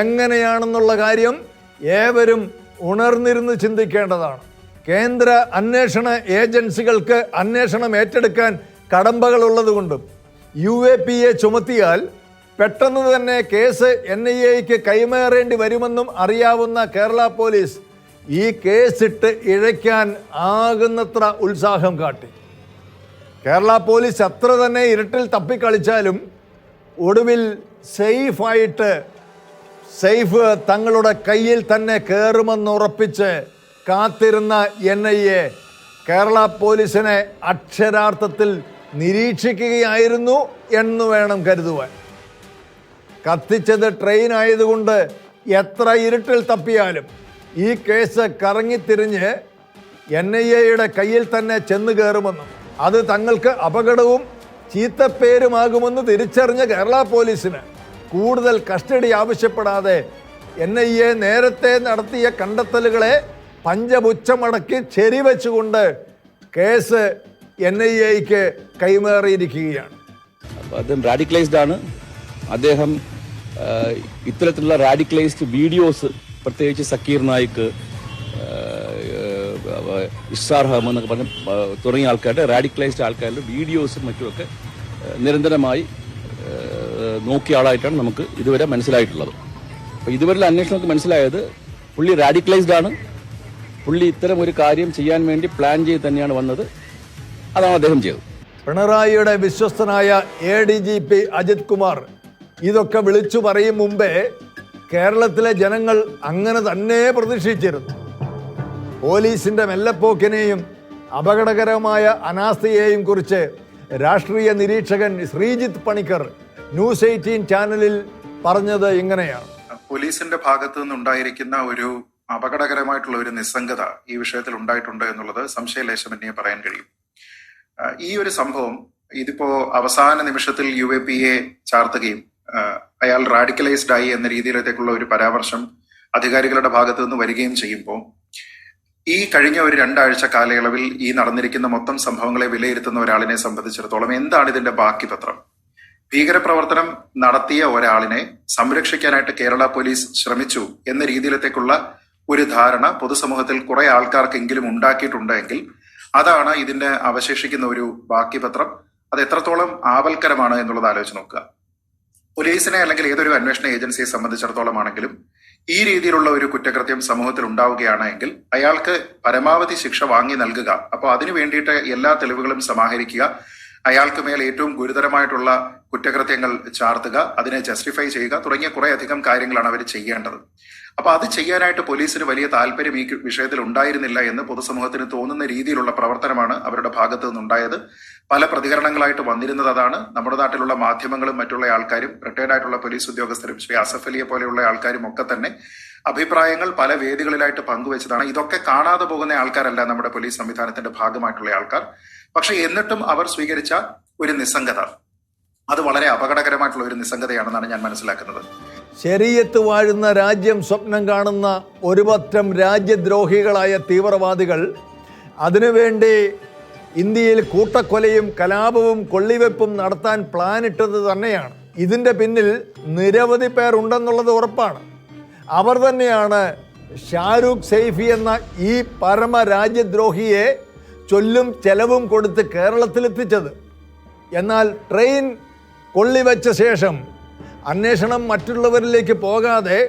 എങ്ങനെയാണെന്നുള്ള കാര്യം ഏവരും ഉണർന്നിരുന്ന് ചിന്തിക്കേണ്ടതാണ്. കേന്ദ്ര അന്വേഷണ ഏജൻസികൾക്ക് അന്വേഷണം ഏറ്റെടുക്കാൻ കടമ്പകളുള്ളതുകൊണ്ടും യു എ പി എ ചുമത്തിയാൽ പെട്ടെന്ന് തന്നെ കേസ് എൻ ഐ എക്ക് കൈമാറേണ്ടി വരുമെന്നും അറിയാവുന്ന കേരള പോലീസ് ഈ കേസിട്ട് ഇഴയ്ക്കാൻ ആകുന്നത്ര ഉത്സാഹം കാട്ടി. കേരള പോലീസ് എത്ര തന്നെ ഇരുട്ടിൽ തപ്പിക്കളിച്ചാലും ഒടുവിൽ സേഫായിട്ട് സേഫ് തങ്ങളുടെ കയ്യിൽ തന്നെ കയറുമെന്നുറപ്പിച്ച് കാത്തിരുന്ന എൻ ഐ എ കേരള പോലീസിനെ അക്ഷരാർത്ഥത്തിൽ നിരീക്ഷിക്കുകയായിരുന്നു എന്ന് വേണം കരുതുവാൻ. കത്തിച്ചത് ട്രെയിൻ ആയതുകൊണ്ട് എത്ര ഇരുട്ടിൽ തപ്പിയാലും ഈ കേസ് കറങ്ങിത്തിരിഞ്ഞ് എൻ ഐ എയുടെ കയ്യിൽ തന്നെ ചെന്ന് കയറുമെന്നും അത് തങ്ങൾക്ക് അപകടവും ചീത്തപ്പേരുമാകുമെന്ന് തിരിച്ചറിഞ്ഞ കേരള പോലീസിന് കൂടുതൽ കസ്റ്റഡി ആവശ്യപ്പെടാതെ എൻ ഐ എ നേരത്തെ നടത്തിയ കണ്ടെത്തലുകളെ പഞ്ചപുച്ഛമടക്കി ചെരിവെച്ചുകൊണ്ട് കേസ് എൻ ഐ എക്ക് കൈമാറിയിരിക്കുകയാണ്. അദ്ദേഹം റാഡിക്കലൈസ്ഡ് ആണ്. അദ്ദേഹം ഇത്തരത്തിലുള്ള റാഡിക്കലൈസ്ഡ് വീഡിയോസ് പ്രത്യേകിച്ച് സക്കീർ നായിക്ക് ഇസ്സാർ ഹം എന്നൊക്കെ പറഞ്ഞ തുടങ്ങിയ ആൾക്കാരുടെ റാഡിക്കലൈസ്ഡ് ആൾക്കാരുടെ വീഡിയോസും മറ്റുമൊക്കെ നിരന്തരമായി നോക്കിയ ആളായിട്ടാണ് നമുക്ക് ഇതുവരെ മനസ്സിലായിട്ടുള്ളത്. അപ്പോൾ ഇതുവരെയുള്ള അന്വേഷണമൊക്കെ മനസ്സിലായത് പുള്ളി റാഡിക്കലൈസ്ഡ് ആണ്. പുള്ളി ഇത്തരം ഒരു കാര്യം ചെയ്യാൻ വേണ്ടി പ്ലാൻ ചെയ്ത് തന്നെയാണ് വന്നത്. അതാണ് അദ്ദേഹം ചെയ്തത്. പിണറായിയുടെ വിശ്വസ്തനായ A D G P Ajith Kumar ഇതൊക്കെ വിളിച്ചു പറയും മുമ്പേ കേരളത്തിലെ ജനങ്ങൾ അങ്ങനെ തന്നെ പ്രതീക്ഷിച്ചിരുന്നു. പോലീസിന്റെ മെല്ലപ്പോക്കിനെയും അപകടകരമായ അനാസ്ഥയെയും കുറിച്ച് രാഷ്ട്രീയ നിരീക്ഷകൻ ശ്രീജിത്ത് പണിക്കർ ന്യൂസ് എയ്റ്റീൻ ചാനലിൽ പറഞ്ഞത് ഇങ്ങനെയാണ്. പോലീസിന്റെ ഭാഗത്തു നിന്നുണ്ടായിരിക്കുന്ന ഒരു അപകടകരമായിട്ടുള്ള ഒരു നിസ്സംഗത ഈ വിഷയത്തിൽ ഉണ്ടായിട്ടുണ്ട് എന്നുള്ളത് സംശയലേശമന്യേ പറയാൻ കഴിയും. ഈ ഒരു സംഭവം ഇതിപ്പോ അവസാന നിമിഷത്തിൽ യു എ പി എ ചാർത്തുകയും അയാൾ റാഡിക്കലൈസ്ഡ് ആയി എന്ന രീതിയിലേക്കുള്ള ഒരു പരാമർശം അധികാരികളുടെ ഭാഗത്തു നിന്ന് വരികയും ചെയ്യുമ്പോൾ ഈ കഴിഞ്ഞ ഒരു രണ്ടാഴ്ച കാലയളവിൽ ഈ നടന്നിരിക്കുന്ന മൊത്തം സംഭവങ്ങളെ വിലയിരുത്തുന്ന ഒരാളിനെ സംബന്ധിച്ചിടത്തോളം എന്താണ് ഇതിന്റെ ബാക്കി പത്രം? ഭീകരപ്രവർത്തനം നടത്തിയ ഒരാളിനെ സംരക്ഷിക്കാനായിട്ട് കേരള പോലീസ് ശ്രമിച്ചു എന്ന രീതിയിലത്തേക്കുള്ള ഒരു ധാരണ പൊതുസമൂഹത്തിൽ കുറെ ആൾക്കാർക്കെങ്കിലും ഉണ്ടാക്കിയിട്ടുണ്ടെങ്കിൽ അതാണ് ഇതിന്റെ അവശേഷിക്കുന്ന ഒരു ബാക്കി പത്രം അത് എത്രത്തോളം ആവൽക്കരമാണ് എന്നുള്ളത് ആലോചിച്ച് നോക്കുക. പോലീസിനെ അല്ലെങ്കിൽ ഏതൊരു അന്വേഷണ ഏജൻസിയെ സംബന്ധിച്ചിടത്തോളം ആണെങ്കിലും ഈ രീതിയിലുള്ള ഒരു കുറ്റകൃത്യം സമൂഹത്തിൽ ഉണ്ടാവുകയാണെങ്കിൽ അയാൾക്ക് പരമാവധി ശിക്ഷ വാങ്ങി നൽകുക. അപ്പോൾ അതിനു വേണ്ടിയിട്ട് എല്ലാ തെളിവുകളും സമാഹരിക്കുക. അയാൾക്ക് മേൽ ഏറ്റവും ഗുരുതരമായിട്ടുള്ള കുറ്റകൃത്യങ്ങൾ ചാർത്തുക അതിനെ ജസ്റ്റിഫൈ ചെയ്യുക തുടങ്ങിയ കുറെ അധികം കാര്യങ്ങളാണ് അവർ ചെയ്യേണ്ടത്. അപ്പൊ അത് ചെയ്യാനായിട്ട് പോലീസിന് വലിയ താല്പര്യം ഈ വിഷയത്തിൽ ഉണ്ടായിരുന്നില്ല എന്ന് പൊതുസമൂഹത്തിന് തോന്നുന്ന രീതിയിലുള്ള പ്രവർത്തനമാണ് അവരുടെ ഭാഗത്തു നിന്നുണ്ടായത്. പല പ്രതികരണങ്ങളായിട്ട് വന്നിരുന്നത് അതാണ്. നമ്മുടെ നാട്ടിലുള്ള മാധ്യമങ്ങളും മറ്റുള്ള ആൾക്കാരും റിട്ടയർഡ് ആയിട്ടുള്ള പോലീസ് ഉദ്യോഗസ്ഥരും ശ്രീ അസഫ് അലിയെ പോലെയുള്ള ആൾക്കാരും ഒക്കെ തന്നെ അഭിപ്രായങ്ങൾ പല വേദികളിലായിട്ട് പങ്കുവച്ചതാണ്. ഇതൊക്കെ കാണാതെ പോകുന്ന ആൾക്കാരല്ല നമ്മുടെ പോലീസ് സംവിധാനത്തിന്റെ ഭാഗമായിട്ടുള്ള ആൾക്കാർ. പക്ഷെ എന്നിട്ടും അവർ സ്വീകരിച്ച ഒരു നിസ്സംഗത. അത് വളരെ അപകടകരമായിട്ടുള്ള ഒരു നിസ്സംഗതയാണെന്നാണ് ഞാൻ മനസ്സിലാക്കുന്നത്. ശരീരത്ത് വാഴുന്ന രാജ്യം സ്വപ്നം കാണുന്ന ഒരു പറ്റം രാജ്യദ്രോഹികളായ തീവ്രവാദികൾ അതിനുവേണ്ടി ഇന്ത്യയിൽ കൂട്ടക്കൊലയും കലാപവും കൊള്ളിവെപ്പും നടത്താൻ പ്ലാനിട്ടത് തന്നെയാണ്. ഇതിന്റെ പിന്നിൽ നിരവധി പേർ ഉണ്ടെന്നുള്ളത് ഉറപ്പാണ്. അവർ തന്നെയാണ് ഷാരൂഖ് സെയ്ഫി എന്ന ഈ പരമ രാജ്യദ്രോഹിയെ ചൊല്ലും ചെലവും കൊടുത്ത് കേരളത്തിലെത്തിച്ചത്. എന്നാൽ ട്രെയിൻ കൊള്ളിവെച്ച ശേഷം അന്വേഷണം മറ്റുള്ളവരിലേക്ക് പോകാതെ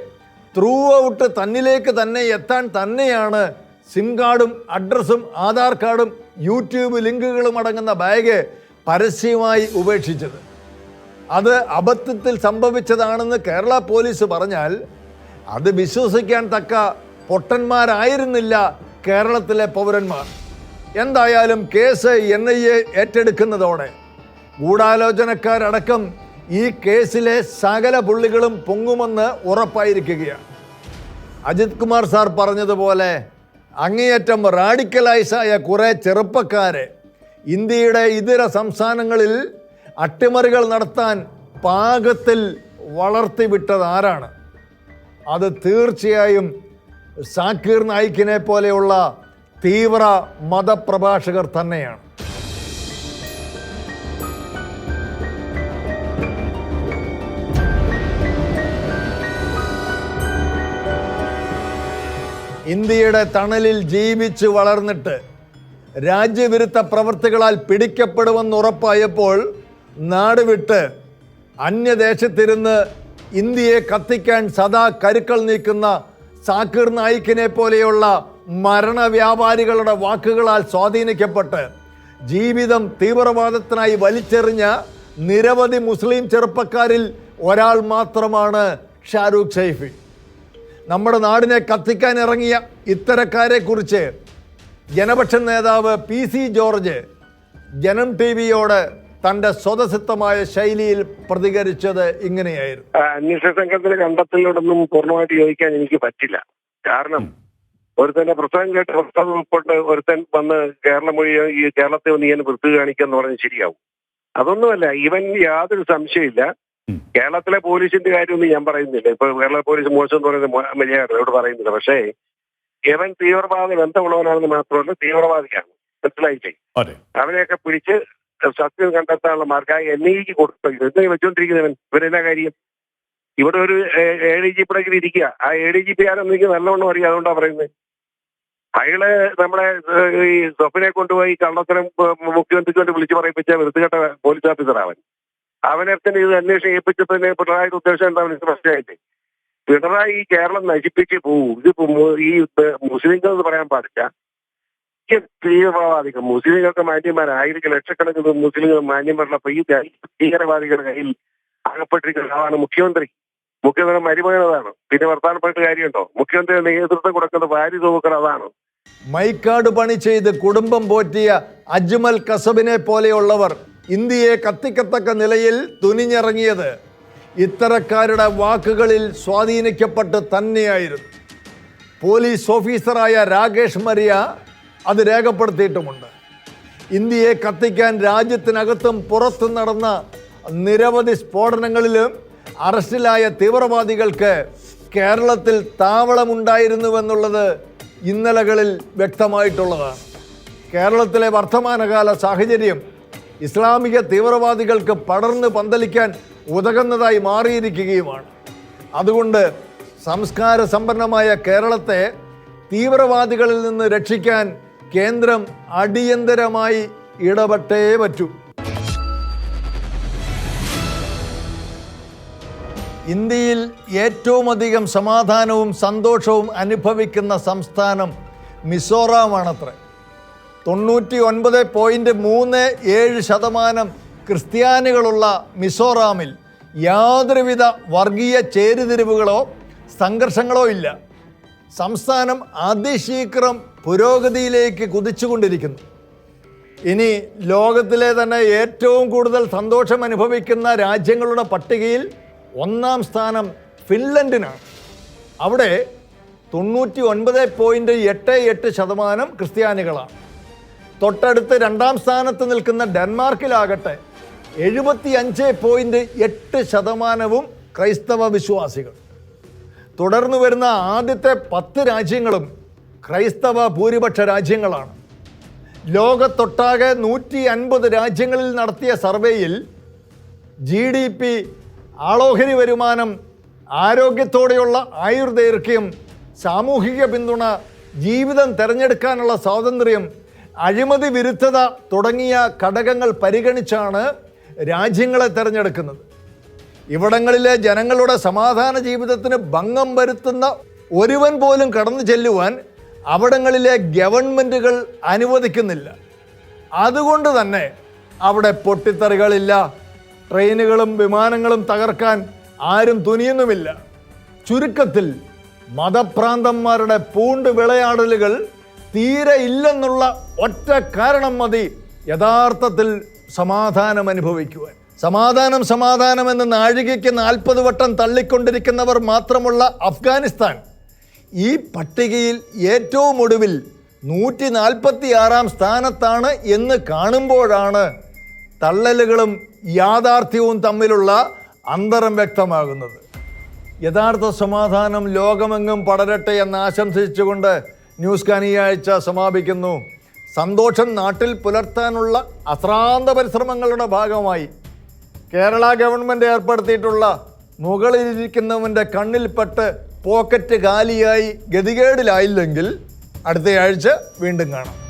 ത്രൂ ഔട്ട് തന്നിലേക്ക് തന്നെ എത്താൻ തന്നെയാണ് സിം കാർഡും അഡ്രസ്സും ആധാർ കാർഡും യൂട്യൂബ് ലിങ്കുകളും അടങ്ങുന്ന ബാഗ് പരസ്യമായി ഉപേക്ഷിച്ചത്. അത് അബദ്ധത്തിൽ സംഭവിച്ചതാണെന്ന് കേരള പോലീസ് പറഞ്ഞാൽ അത് വിശ്വസിക്കാൻ തക്ക പൊട്ടന്മാരായിരുന്നില്ല കേരളത്തിലെ പൗരന്മാർ. എന്തായാലും കേസ് എൻ ഐ എ ഏറ്റെടുക്കുന്നതോടെ ഗൂഢാലോചനക്കാരടക്കം ഈ കേസിലെ സകല പുള്ളികളും പൊങ്ങുമെന്ന് ഉറപ്പായിരിക്കുകയാണ്. അജിത് കുമാർ സാർ പറഞ്ഞതുപോലെ അങ്ങേയറ്റം റാഡിക്കലൈസായ കുറേ ചെറുപ്പക്കാരെ ഇന്ത്യയുടെ ഇതര സംസ്ഥാനങ്ങളിൽ അട്ടിമറികൾ നടത്താൻ പാകത്തിൽ വളർത്തിവിട്ടത് ആരാണ് അത് തീർച്ചയായും സാക്കീർ നായിക്കിനെ പോലെയുള്ള തീവ്ര മതപ്രഭാഷകർ തന്നെയാണ്. ഇന്ത്യയുടെ തണലിൽ ജീവിച്ച് വളർന്നിട്ട് രാജ്യവിരുദ്ധ പ്രവർത്തികളാൽ പിടിക്കപ്പെടുമെന്ന് ഉറപ്പായപ്പോൾ നാട് വിട്ട് അന്യദേശത്തിരുന്ന് ഇന്ത്യയെ കത്തിക്കാൻ സദാ കരുക്കൾ നീക്കുന്ന സാക്കിർ നായിക്കിനെ പോലെയുള്ള മരണവ്യാപാരികളുടെ വാക്കുകളാൽ സ്വാധീനിക്കപ്പെട്ട് ജീവിതം തീവ്രവാദത്തിനായി വലിച്ചെറിഞ്ഞ നിരവധി മുസ്ലിം ചെറുപ്പക്കാരിൽ ഒരാൾ മാത്രമാണ് ഷാരൂഖ് സൈഫി. നമ്മുടെ നാടിനെ കത്തിക്കാൻ ഇറങ്ങിയ ഇത്തരക്കാരെക്കുറിച്ച് ജനപക്ഷ നേതാവ് P C George Janam T വിയോട് തന്റെ സ്വതസിദ്ധമായ ശൈലിയിൽ പ്രതികരിച്ചത് ഇങ്ങനെയായിരുന്നു. അന്വേഷണ സംഘത്തിന്റെ കണ്ടെത്തലിനോടൊന്നും പൂർണമായിട്ട് യോജിക്കാൻ എനിക്ക് പറ്റില്ല. കാരണം ഒരുത്തന്റെ പ്രസംഗം കേട്ട് പ്രസ്താവം ഉൾപ്പെട്ട് ഒരുത്തൻ വന്ന് കേരളം മൊഴി ഈ കേരളത്തെ ഒന്ന് ഇങ്ങനെ വൃത്തി കാണിക്കാന്ന് പറഞ്ഞ് ശരിയാവും. അതൊന്നുമല്ല ഇവൻ യാതൊരു സംശയമില്ല കേരളത്തിലെ പോലീസിന്റെ കാര്യമൊന്നും ഞാൻ പറയുന്നില്ല. ഇപ്പൊ കേരള പോലീസ് മോശം എന്ന് പറയുന്നത് മര്യാദ ഇവിടെ പറയുന്നില്ല. പക്ഷേ ഇവൻ തീവ്രവാദ ബന്ധമുള്ളവനാണെന്ന് മാത്രമല്ല തീവ്രവാദിയാണ്. മനസ്സിലായില്ലേ? അവനെയൊക്കെ പിടിച്ച് സത്യം കണ്ടെത്താനുള്ള മാർഗം എൻ ഐക്ക് കൊടുത്തു. എന്തിനാ വെച്ചോണ്ടിരിക്കുന്നവൻ? ഇവരെന്നാ കാര്യം? ഇവിടെ ഒരു എ ഡി ജി പിടെങ്കിലും ഇരിക്കുക ആ എ ഡി ജി പി ആരെന്ന് എനിക്ക് നല്ലവണ്ണം അറിയാം. അതുകൊണ്ടാണ് പറയുന്നത് അയാൾ നമ്മുടെ ഈ സ്വപ്നെ കൊണ്ടുപോയി കള്ളത്തരം മുഖ്യമന്ത്രിക്ക് വേണ്ടി വിളിച്ചു പറയിപ്പിച്ച വൃത്തികെട്ട പോലീസ് ഓഫീസർ അവൻ. അവനെ തന്നെ ഇത് അന്വേഷണം ഏൽപ്പിച്ചപ്പോൾ തന്നെ പിണറായിയുടെ ഉദ്ദേശം എന്താ അവന്? പ്രശ്നമായിട്ട്. പിണറായി ഈ കേരളം നശിപ്പിച്ച് പോവും. ഇത് ഈ മുസ്ലിംകൾ എന്ന് പറയാൻ പാടില്ല. തീവ്രവാദികൾ മുസ്ലിങ്ങൾക്ക് മാന്യന്മാരായിരിക്കും. ലക്ഷക്കണക്കിന് മുസ്ലിങ്ങൾ മാന്യന്മാരുള്ള ഭീകരവാദികളുടെ കയ്യിൽ അകപ്പെട്ടിരിക്കുന്ന ആളാണ് മുഖ്യമന്ത്രി മുഖ്യമന്ത്രി മരുമകനതാണ് പിന്നെ വർത്തമാനപ്പെട്ട് കാര്യമുണ്ടോ? മുഖ്യമന്ത്രി നേതൃത്വം കൊടുക്കുന്ന ഭാര്യ തോക്കർ അതാണ്. മൈക്കാട് പണി ചെയ്ത് കുടുംബം പോറ്റിയ അജ്മൽ കസബിനെ പോലെയുള്ളവർ ഇന്ത്യയെ കത്തിക്കത്തക്ക നിലയിൽ തുനിഞ്ഞിറങ്ങിയത്. ഇത്തരക്കാരുടെ വാക്കുകളിൽ സ്വാധീനിക്കപ്പെട്ട് തന്നെയായിരുന്നു. പോലീസ് ഓഫീസറായ രാകേഷ് മരിയ അത് രേഖപ്പെടുത്തിയിട്ടുമുണ്ട്. ഇന്ത്യയെ കത്തിക്കാൻ രാജ്യത്തിനകത്തും പുറത്തും നടന്ന നിരവധി സ്ഫോടനങ്ങളിലും അറസ്റ്റിലായ തീവ്രവാദികൾക്ക് കേരളത്തിൽ താവളമുണ്ടായിരുന്നുവെന്നുള്ളത് ഇന്നലകളിൽ വ്യക്തമായിട്ടുള്ളതാണ്. കേരളത്തിലെ വർത്തമാനകാല സാഹചര്യം ഇസ്ലാമിക തീവ്രവാദികൾക്ക് പടർന്ന് പന്തലിക്കാൻ ഉതകുന്നതായി മാറിയിരിക്കുകയുമാണ്. അതുകൊണ്ട് സംസ്കാര സമ്പന്നമായ കേരളത്തെ തീവ്രവാദികളിൽ നിന്ന് രക്ഷിക്കാൻ കേന്ദ്രം അടിയന്തരമായി ഇടപെട്ടേ പറ്റൂ. ഇന്ത്യയിൽ ഏറ്റവും അധികം സമാധാനവും സന്തോഷവും അനുഭവിക്കുന്ന സംസ്ഥാനം മിസോറാമാണത്രേ. തൊണ്ണൂറ്റി ഒൻപത് പോയിന്റ് മൂന്ന് ഏഴ് ശതമാനം ക്രിസ്ത്യാനികളുള്ള മിസോറാമിൽ യാതൊരുവിധ വർഗീയ ചേരുതിരിവുകളോ സംഘർഷങ്ങളോ ഇല്ല. സംസ്ഥാനം അതിശീഘ്രം പുരോഗതിയിലേക്ക് കുതിച്ചുകൊണ്ടിരിക്കുന്നു. ഇനി ലോകത്തിലെ തന്നെ ഏറ്റവും കൂടുതൽ സന്തോഷം അനുഭവിക്കുന്ന രാജ്യങ്ങളുടെ പട്ടികയിൽ ഒന്നാം സ്ഥാനം ഫിൻലൻഡിനാണ്. അവിടെ തൊണ്ണൂറ്റി ഒൻപത് പോയിന്റ് എട്ട് എട്ട് ശതമാനം ക്രിസ്ത്യാനികളാണ്. തൊട്ടടുത്ത് രണ്ടാം സ്ഥാനത്ത് നിൽക്കുന്ന ഡെൻമാർക്കിലാകട്ടെ എഴുപത്തി അഞ്ച് പോയിന്റ് എട്ട് ശതമാനവും ക്രൈസ്തവ വിശ്വാസികൾ. തുടർന്ന് വരുന്ന ആദ്യത്തെ പത്ത് രാജ്യങ്ങളും ക്രൈസ്തവ ഭൂരിപക്ഷ രാജ്യങ്ങളാണ്. ലോകത്തൊട്ടാകെ നൂറ്റി അൻപത് രാജ്യങ്ങളിൽ നടത്തിയ സർവേയിൽ ജി ഡി പി ആളോഹരി വരുമാനം ആരോഗ്യത്തോടെയുള്ള ആയുർദൈർഘ്യം സാമൂഹിക പിന്തുണ ജീവിതം തിരഞ്ഞെടുക്കാനുള്ള സ്വാതന്ത്ര്യം അഴിമതി വിരുദ്ധത തുടങ്ങിയ ഘടകങ്ങൾ പരിഗണിച്ചാണ് രാജ്യങ്ങളെ തിരഞ്ഞെടുക്കുന്നത്. ഇവിടങ്ങളിലെ ജനങ്ങളുടെ സമാധാന ജീവിതത്തിന് ഭംഗം വരുത്തുന്ന ഒരുവൻ പോലും കടന്നു ചെല്ലുവാൻ അവിടങ്ങളിലെ ഗവൺമെന്റുകൾ അനുവദിക്കുന്നില്ല. അതുകൊണ്ട് തന്നെ അവിടെ പൊട്ടിത്തെറികളില്ല ട്രെയിനുകളും വിമാനങ്ങളും തകർക്കാൻ ആരും തുനിയുന്നുമില്ല. ചുരുക്കത്തിൽ മതഭ്രാന്തന്മാരുടെ പൂണ്ട് വിളയാടലുകൾ തീരെ ഇല്ലെന്നുള്ള ഒറ്റ കാരണം മതി യഥാർത്ഥത്തിൽ സമാധാനം അനുഭവിക്കുവാൻ. സമാധാനം സമാധാനം എന്ന് നാഴികയ്ക്ക് നാൽപ്പത് വട്ടം തള്ളിക്കൊണ്ടിരിക്കുന്നവർ മാത്രമുള്ള അഫ്ഗാനിസ്ഥാൻ. ഈ പട്ടികയിൽ ഏറ്റവും ഒടുവിൽ നൂറ്റി നാൽപ്പത്തി ആറാം സ്ഥാനത്താണ് എന്ന് കാണുമ്പോഴാണ് തള്ളലുകളും യാഥാർത്ഥ്യവും തമ്മിലുള്ള അന്തരം വ്യക്തമാകുന്നത്. യഥാർത്ഥ സമാധാനം ലോകമെങ്ങും പടരട്ടെ എന്ന് ആശംസിച്ചുകൊണ്ട് ന്യൂസ് കാൻ ആഴ്ച സമാപിക്കുന്നു. സന്തോഷം നാട്ടിൽ പുലർത്താനുള്ള അശ്രാന്ത പരിശ്രമങ്ങളുടെ ഭാഗമായി കേരള ഗവൺമെന്റ് ഏർപ്പെടുത്തിയിട്ടുള്ള മുകളിലിരിക്കുന്നവന്റെ കണ്ണിൽപ്പെട്ട് പോക്കറ്റ് കാലിയായി ഗതികേടിലായില്ലെങ്കിൽ അടുത്തയാഴ്ച വീണ്ടും കാണാം.